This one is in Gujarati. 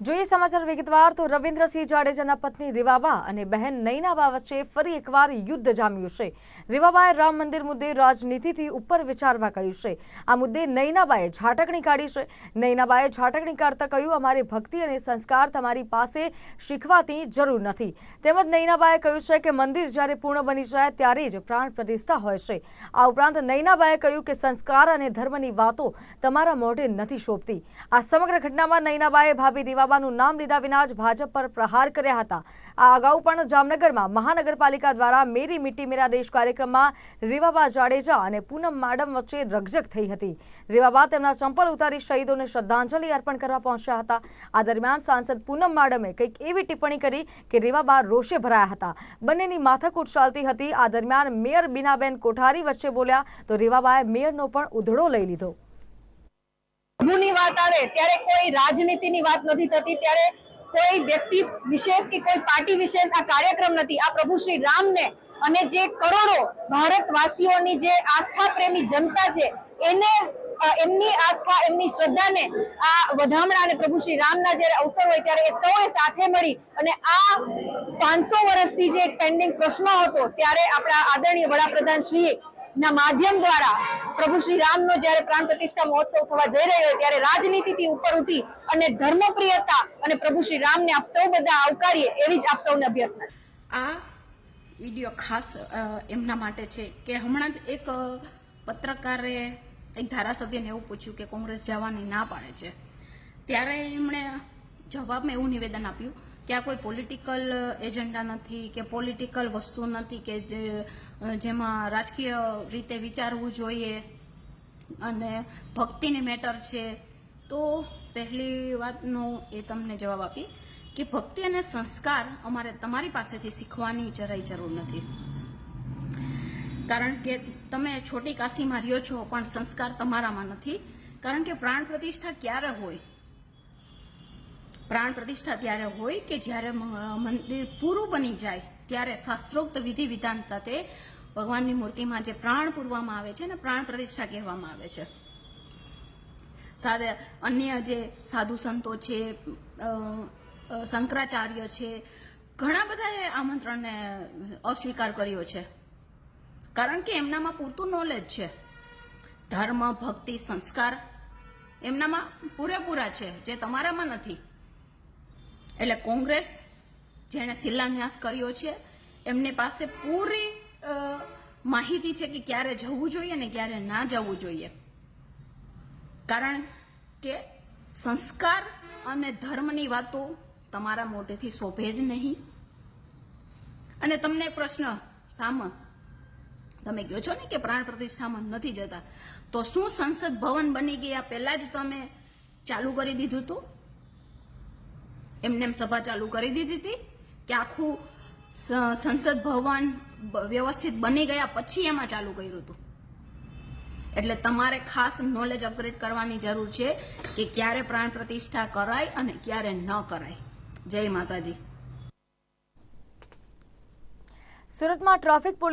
જોઈએ સમાચાર વિગતવાર, તો રવિન્દ્રસિંહ જાડેજાના પત્ની રીવાબા અને બહેન નૈનાબા વચ્ચે ફરી એકવાર યુદ્ધ જામ્યું છે. રીવાબાએ રામ મંદિર મુદ્દે રાજનીતિથી ઉપર વિચારવા કહ્યું છે. આ મુદ્દે નૈનાબાએ ઝાટકણી કાઢી છે. નૈનાબાએ ઝાટકણી કાઢતા કહ્યું, અમારી ભક્તિ અને સંસ્કાર તમારી પાસે શીખવાથી જરૂર નથી. તેમજ નૈનાબાએ કહ્યું છે કે મંદિર જ્યારે પૂર્ણ બની જાય ત્યારે જ પ્રાણ પ્રતિષ્ઠા હોય છે. આ ઉપરાંત નૈનાબાએ કહ્યું કે સંસ્કાર અને ધર્મની વાતો તમારા મોઢે નથી શોભતી. આ સમગ્ર ઘટનામાં નૈનાબાએ ભાભી રીવાબાનું નામ લીધા વિના જ ભાજપ પર પ્રહાર કર્યા હતા. આ અગાઉ પણ જામનગરમાં મહાનગરપાલિકા દ્વારા મેરી મિટ્ટી મેરા દેશ કાર્યક્રમમાં રીવાબા જાડેજા અને પૂનમ માડમ વચ્ચે રકઝક થઈ હતી. રીવાબા તેમના ચંપલ ઉતારી શહીદોને શ્રદ્ધાંજલિ અર્પણ કરવા પહોંચ્યા હતા. આ દરમિયાન સાંસદ પૂનમ માડમે કંઈક એવી ટિપ્પણી કરી કે રીવાબા રોષે ભરાયા હતા. બંનેની માથાકૂટ ચાલતી હતી. આ દરમિયાન મેયર બીનાબેન કોઠારી વચ્ચે બોલ્યા તો રીવાબાએ મેયરનો પણ ઉધડો લઈ લીધો. ની વાત આવે, ત્યારે કોઈ રાજનીતિની વાત નથી થતી, ત્યારે કોઈ વ્યક્તિ વિશેષ કે કોઈ પાર્ટી વિશેષ આ કાર્યક્રમ નથી. આ પ્રભુ શ્રી રામને અને જે કરોડો ભારતવાસીઓની જે આસ્થા પ્રેમી જનતા છે, એને એમની આસ્થા, એમની શ્રદ્ધાને આ વધામણા અને પ્રભુ શ્રી રામના જ્યારે અવસર હોય ત્યારે એ સૌએ સાથે મળી અને આ પાંચસો વર્ષથી જે એક પેન્ડિંગ પ્રશ્ન હતો, ત્યારે આપણા આદરણીય વડાપ્રધાન શ્રીએ ના માધ્યમ દ્વારા પ્રભુ શ્રી રામનો જ્યારે પ્રાણ પ્રતિષ્ઠા મહોત્સવ થવા જઈ રહ્યો ત્યારે ત્યારે રાજનીતિથી ઉપર ઉઠી અને ધર્મપ્રિયતા અને પ્રભુ શ્રી રામને આપ સૌ બધા આવકારીએ એવી જ આપ સૌને અભ્યર્થના આ વીડિયો ખાસ એમના માટે છે કે હમણાં જ એક પત્રકારે એક ધારાસભ્યને એવું પૂછ્યું કે કોંગ્રેસ જવાની ના પાડે છે. ત્યારે એમણે જવાબમાં એવું નિવેદન આપ્યું આ કોઈ પોલિટિકલ એજન્ડા નથી, કે પોલિટિકલ વસ્તુ નથી, કે જે જેમાં રાજકીય રીતે વિચારવું જોઈએ અને ભક્તિની મેટર છે. તો પહેલી વાતનો એ તમને જવાબ આપી કે ભક્તિ અને સંસ્કાર અમારે તમારી પાસેથી શીખવાની જરાય જરૂર નથી. કારણ કે તમે છોટી કાશીમાં રહ્યો છો, પણ સંસ્કાર તમારામાં નથી. કારણ કે પ્રાણ પ્રતિષ્ઠા ક્યારે હોય? પ્રાણ પ્રતિષ્ઠા ત્યારે હોય કે જ્યારે મંદિર પૂરું બની જાય, ત્યારે શાસ્ત્રોક્ત વિધિ વિધાન સાથે ભગવાનની મૂર્તિમાં જે પ્રાણ પૂરવામાં આવે છે ને પ્રાણ પ્રતિષ્ઠા કહેવામાં આવે છે. સાથે અન્ય જે સાધુ સંતો છે શંકરાચાર્ય છે, ઘણા બધાએ આમંત્રણને અસ્વીકાર કર્યો છે. કારણ કે એમનામાં પૂરતું નોલેજ છે. ધર્મ, ભક્તિ, સંસ્કાર એમનામાં પૂરેપૂરા છે, જે તમારામાં નથી. એટલે કોંગ્રેસ જેણે શિલાન્યાસ કર્યો છે, એમની પાસે પૂરી માહિતી છે કે ક્યારે જવું જોઈએ ને ક્યારે ના જવું જોઈએ. કારણ કે સંસ્કાર અને ધર્મની વાતો તમારા મોઢેથી શોભે જ નહીં. અને તમને પ્રશ્ન, સામ, તમે કહો છો ને કે પ્રાણ પ્રતિષ્ઠામાં નથી જતા, તો શું સંસદ ભવન બની ગયા પહેલા જ તમે ચાલુ કરી દીધું હતું એમને એમ સભા ચાલુ કરી દીધી હતી કે આખું સંસદ ભવન વ્યવસ્થિત બની ગયા પછી એમાં ચાલુ કર્યું હતું. એટલે તમારે ખાસ નોલેજ અપગ્રેડ કરવાની જરૂર છે કે ક્યારે પ્રાણ પ્રતિષ્ઠા કરાય અને ક્યારે ન કરાય. જય માતાજી. સુરતમાં ટ્રાફિક પોલીસ